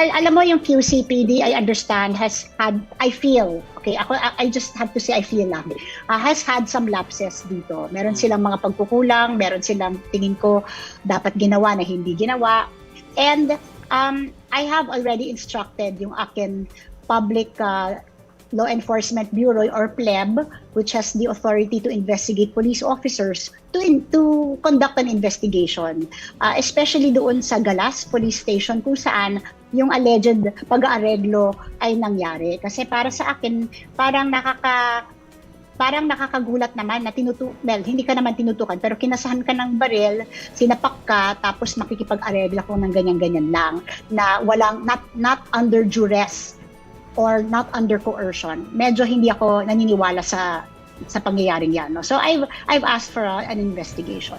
Well, alam mo yung QCPD, I understand, has had, I feel, okay, ako, I just have to say I feel lang, uh, has had some lapses dito. Meron silang mga pagkukulang, meron silang tingin ko dapat ginawa na hindi ginawa. And um, I have already instructed yung akin public uh, Law Enforcement Bureau or PLEB, which has the authority to investigate police officers, to in, to conduct an investigation, uh, especially doon sa Galas Police Station kung saan yung alleged pag-aareglo ay nangyari. Kasi para sa akin, parang nakaka parang nakakagulat naman na tinutu well, hindi ka naman tinutukan pero kinasahan ka ng baril, sinapak ka tapos makikipag-aregla ko ng ganyan-ganyan lang na walang not not under duress or not under coercion, medyo hindi ako naniniwala sa sa pangyayaring yan. No? So I've, I've asked for a, an investigation.